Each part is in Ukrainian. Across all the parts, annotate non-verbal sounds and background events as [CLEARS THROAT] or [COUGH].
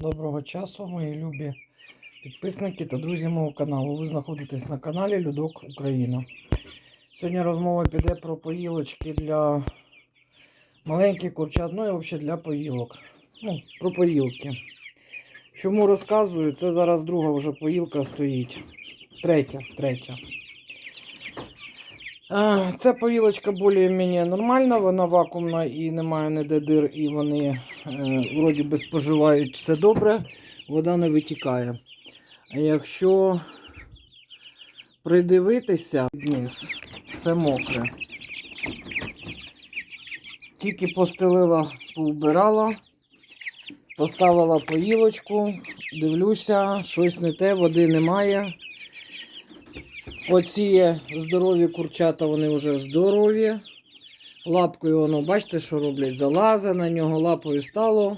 Доброго часу, мої любі підписники та друзі мого каналу. Ви знаходитесь на каналі Людок Україна. Сьогодні розмова піде про поїлочки для маленьких курчат, ну і взагалі для поїлок. Ну, про поїлки. Чому розказую? Це зараз друга вже поїлка стоїть. Третя, третя. Ця поїлочка більш-менш нормальна, вона вакуумна і немає ніде дир, і вони е, вроді би споживають все добре, вода не витікає. А якщо придивитися вниз, все мокре. Тільки постелила, поубирала, поставила поїлочку, дивлюся, щось не те, води немає. Оці здорові курчата, вони вже здорові. Лапкою воно, бачите, що роблять? Залазить на нього, лапою стало,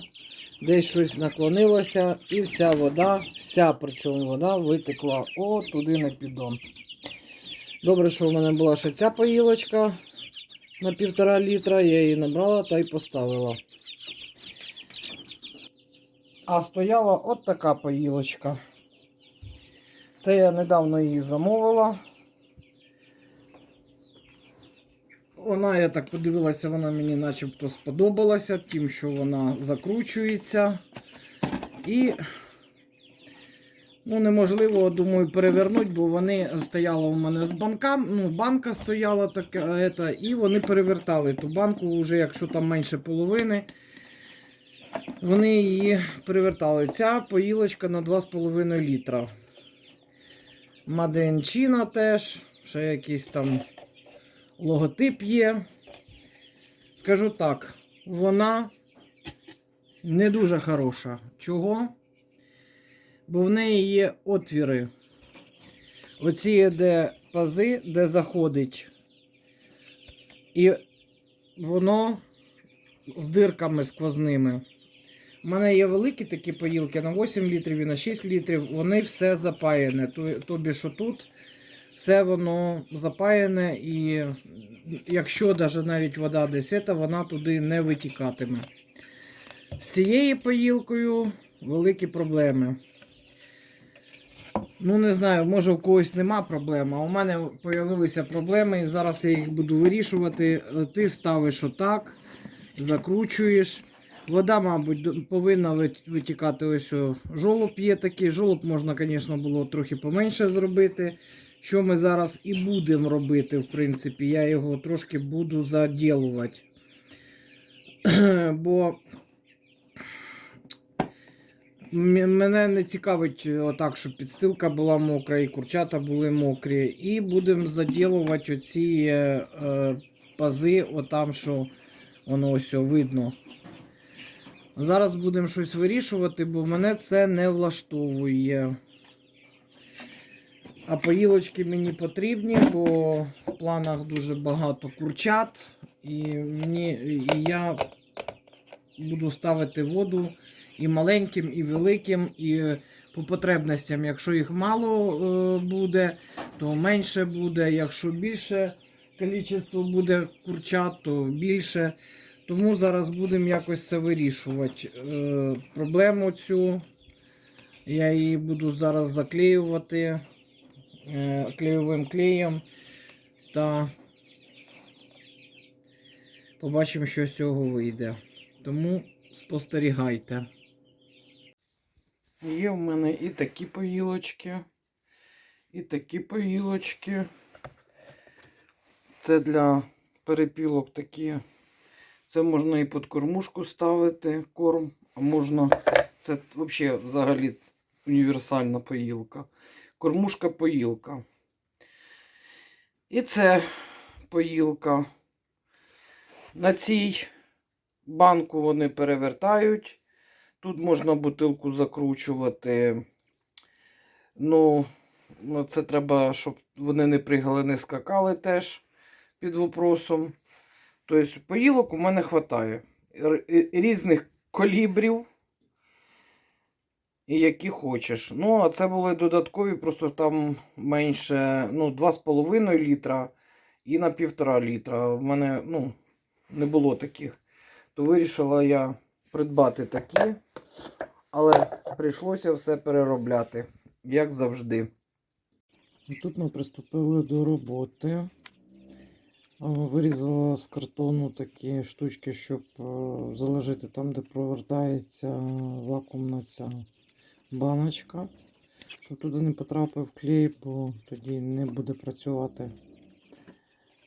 десь щось наклонилося, і вся вода, вся причому вода витекла о, туди на піддон. Добре, що в мене була ще ця поїлочка на півтора літра, я її набрала та й поставила. А стояла от така поїлочка. Це я недавно її замовила. Вона, я так подивилася, вона мені начебто сподобалася, тим, що вона закручується. І ну, неможливо, думаю, перевернути, бо вони стояли у мене з банками. Ну, банка стояла така, і вони перевертали ту банку, вже якщо там менше половини. Вони її перевертали. Ця поїлочка на 2,5 літра. Маденчина теж, ще якийсь там логотип є. Скажу так, вона не дуже хороша. Чого? Бо в неї є отвіри. Оці де пази, де заходить. І воно з дирками сквозними. У мене є великі такі поїлки на 8 літрів і на 6 літрів. Вони все запаяне. Тобі що тут все воно запаяне, і якщо навіть вода десь, це, вона туди не витікатиме. З цією поїлкою великі проблеми. Ну, не знаю, може у когось нема проблем, а у мене з'явилися проблеми, і зараз я їх буду вирішувати. Ти ставиш отак, закручуєш. Вода, мабуть, повинна витікати ось жолоб є такий. Жолоб можна, звісно, було трохи поменше зробити. Що ми зараз і будемо робити, в принципі, я його трошки буду заділувати. [CLEARS THROAT] Бо мене не цікавить отак, щоб підстилка була мокра і курчата були мокрі. І будемо заділувати оці е, е, пази, отам, що воно ось видно. Зараз будемо щось вирішувати, бо мене це не влаштовує. А поїлочки мені потрібні, бо в планах дуже багато курчат. І, мені, і я буду ставити воду і маленьким, і великим, і по потребностям. Якщо їх мало е, буде, то менше буде. Якщо більше кількість буде курчат, то більше. Тому зараз будемо якось це вирішувати. Е, проблему цю я її буду зараз заклеювати е, клеєвим клеєм та побачимо, що з цього вийде. Тому спостерігайте. Є в мене і такі поїлочки, і такі поїлочки. Це для перепілок такі. Це можна і під кормушку ставити корм, а можна. Це взагалі взагалі універсальна поїлка. Кормушка поїлка. І це поїлка. На цій банку вони перевертають. Тут можна бутилку закручувати. Ну, ну, це треба, щоб вони не пригали, не скакали теж під вопросом. Тобто поїлок у мене вистачає. Різних колібрів. І які хочеш. Ну, а це були додаткові, просто там менше, ну, 2,5 літра і на 1,5 літра. В мене, ну, не було таких. То вирішила я придбати такі. Але прийшлося все переробляти, як завжди. Тут ми приступили до роботи. А, Вирізала з картону такі штучки, щоб е, заложити там, де провертається вакуумна ця баночка. Щоб туди не потрапив клей, бо тоді не буде працювати.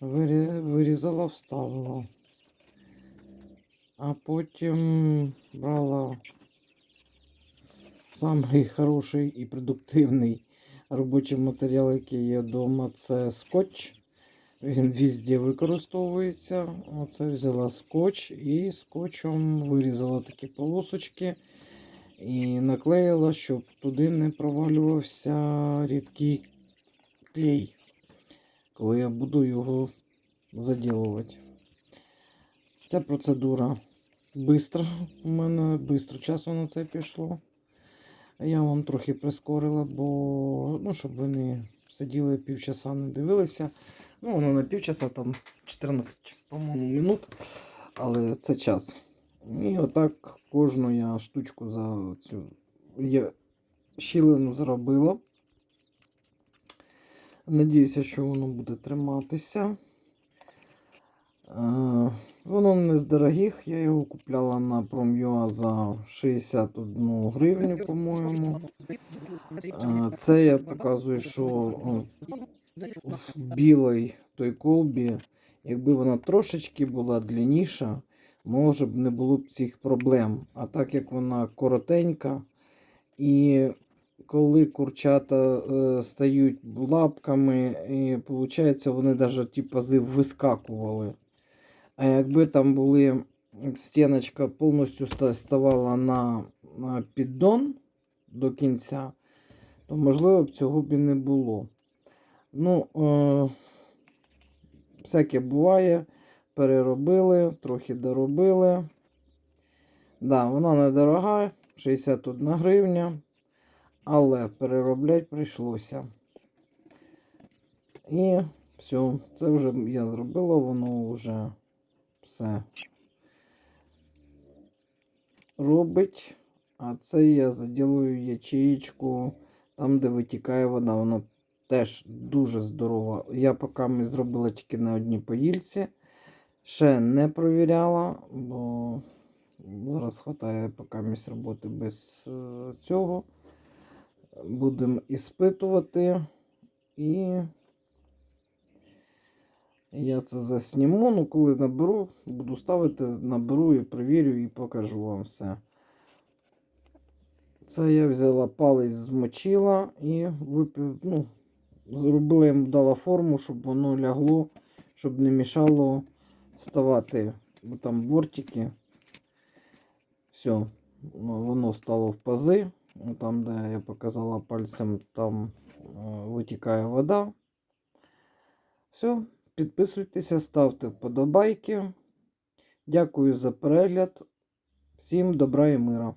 Вирізала, вставила. А потім брала самий хороший і продуктивний робочий матеріал, який є вдома, це скотч. Він везде використовується. Оце взяла скотч і скотчем вирізала такі полосочки і наклеїла, щоб туди не провалювався рідкий клей, коли я буду його заділувати. Ця процедура бистра. У мене бистро часу на це пішло. Я вам трохи прискорила, бо ну, щоб ви не сиділи півчаса, не дивилися. Ну, воно на півчаса, там 14, по-моєму, минут, але це час. І отак кожну я штучку за цю я щілину зробила. Надіюся, що воно буде триматися. Е, Воно не з дорогих, я його купляла на Prom.ua за 61 гривню, по-моєму. Е, Це я показую, що в білій той колбі, якби вона трошечки була длинніша, може б не було б цих проблем. А так як вона коротенька, і коли курчата е, стають лапками, і виходить, вони навіть ті пази вискакували. А якби там були стіночка повністю ставала на, на піддон до кінця, то можливо б цього б і не було. Ну, е, всяке буває. Переробили, трохи доробили. Да, вона недорога, 61 гривня. Але переробляти прийшлося. І все, це вже я зробила, воно вже все робить. А це я заділую ячеїчку там, де витікає вода. Вона теж дуже здорова. Я поки ми зробила тільки на одній поїльці. Ще не провіряла, бо зараз хватає поки місць роботи без е, цього. Будемо іспитувати. І я це засніму. Ну, коли наберу, буду ставити, наберу і перевірю і покажу вам все. Це я взяла палець, змочила і випив, ну, зробила йому дала форму, щоб воно лягло, щоб не мішало ставати. Бо там бортики. Все, воно стало в пази. Ну, Там, де я показала пальцем, там е, витікає вода. Все, підписуйтеся, ставте вподобайки. Дякую за перегляд. Всім добра і мира.